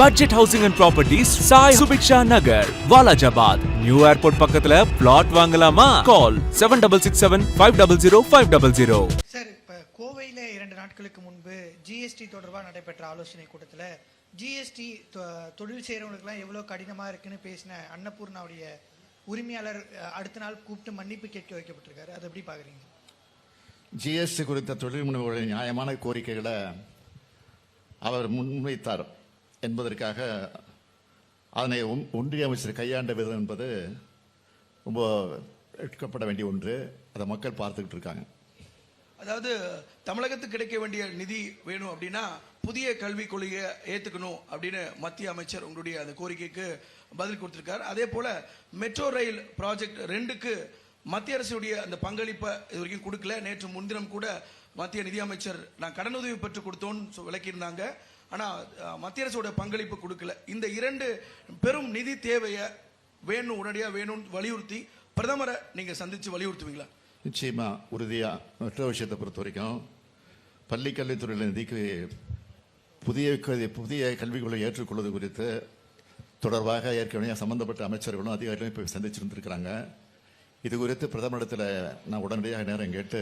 Budget housing and properties Sai Subiksha Nagar Walajabad new airport பக்கத்துல plot வாங்கலாமா? Call seven double six seven five double zero five double zero sir இப்போ கோவையில் இரண்டு நாட்களுக்கு முன்பு GST தொடர்பாக நடைபெற்ற ஆலோசனை கூட்டத்தில் ஜிஎஸ்டி தொழில் செய்கிறவங்களுக்குலாம் எவ்வளோ கடினமாக இருக்குன்னு பேசின அன்னபூர்ணாவுடைய உரிமையாளர் அடுத்த நாள் கூப்பிட்டு மன்னிப்பு கேட்க வைக்கப்பட்டிருக்காரு. அதை எப்படி பார்க்குறீங்க ஜிஎஸ்டி குறித்த தொழில் முனைவோருடைய நியாயமான கோரிக்கைகளை அவர் முன்வைத்தார். என்பதற்காக அதனை ஒன்- ஒன்றிய அமைச்சர் கையாண்ட விதம் என்பது ரொம்ப எடுக்கப்பட வேண்டிய ஒன்று. அதை மக்கள் பார்த்துக்கிட்டு இருக்காங்க. அதாவது தமிழகத்துக்கு கிடைக்க வேண்டிய நிதி வேணும் அப்படின்னா புதிய கல்விக் கொள்கையை ஏற்றுக்கணும் அப்படின்னு மத்திய அமைச்சர் உங்களுடைய அந்த கோரிக்கைக்கு பதில் கொடுத்துருக்காரு. அதே போல் மெட்ரோ ரயில் ப்ராஜெக்ட் ரெண்டுக்கு மத்திய அரசுடைய அந்த பங்களிப்பை இது வரைக்கும் கொடுக்கல. நேற்று முன்தினம் கூட மத்திய நிதியமைச்சர் நான் கடனுதவி பெற்று கொடுத்தோன்னு விளக்கியிருந்தாங்க. ஆனால் மத்திய அரசோட பங்களிப்பு கொடுக்கல. இந்த இரண்டு பெரும் நிதி தேவையை வேணும் உடனடியாக வேணும்னு வலியுறுத்தி பிரதமரை நீங்கள் சந்தித்து வலியுறுத்துவீங்களா? நிச்சயமாக உறுதியாக மற்ற விஷயத்தை பொறுத்த வரைக்கும் பள்ளி கல்வித்துறையில் நிதிக்கு புதிய புதிய கல்விக் ஏற்றுக்கொள்வது குறித்து தொடர்பாக ஏற்கனவே சம்பந்தப்பட்ட அமைச்சர்களும் அதிகாரிகளும் இப்போ சந்திச்சிருந்திருக்கிறாங்க. இது குறித்து பிரதமரிடத்தில் நான் உடனடியாக நேரம் கேட்டு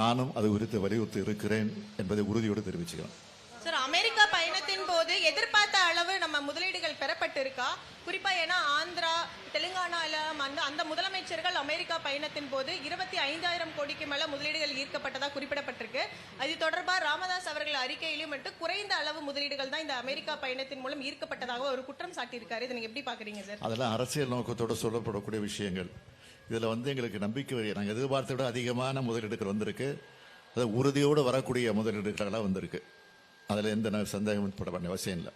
நானும் அது குறித்து வலியுறுத்தி இருக்கிறேன் என்பதை உறுதியோடு தெரிவிச்சுக்கிறேன் அதாவது எதிர்பார்த்த அளவு நம்ம முதலீடுகள் பெறப்பட்டிருக்கா? குறிப்பாக ஏன்னா ஆந்திரா தெலுங்கானால வந்து அந்த முதலமைச்சர்கள் அமெரிக்கா பயணத்தின் போது இருபத்தி ஐந்தாயிரம் கோடிக்கு மேலே முதலீடுகள் ஈர்க்கப்பட்டதாக குறிப்பிடப்பட்டிருக்கு. அது தொடர்பாக ராமதாஸ் அவர்கள் அறிக்கையிலும் மட்டும் குறைந்த அளவு முதலீடுகள் தான் இந்த அமெரிக்கா பயணத்தின் மூலம் ஈர்க்கப்பட்டதாக ஒரு குற்றம் சாட்டியிருக்காரு. இதை நீங்கள் எப்படி பார்க்குறீங்க சார்? அதெல்லாம் அரசியல் நோக்கத்தோடு சொல்லப்படக்கூடிய விஷயங்கள். இதில் வந்து எங்களுக்கு நம்பிக்கை நாங்கள் எதிர்பார்த்த விட அதிகமான முதலீடுகள் வந்திருக்கு. அது உறுதியோடு வரக்கூடிய முதலீடுகளெல்லாம் வந்திருக்கு. அதில் எந்த ந- சந்தேகம் பட வேண்டிய அவசியம் இல்லை.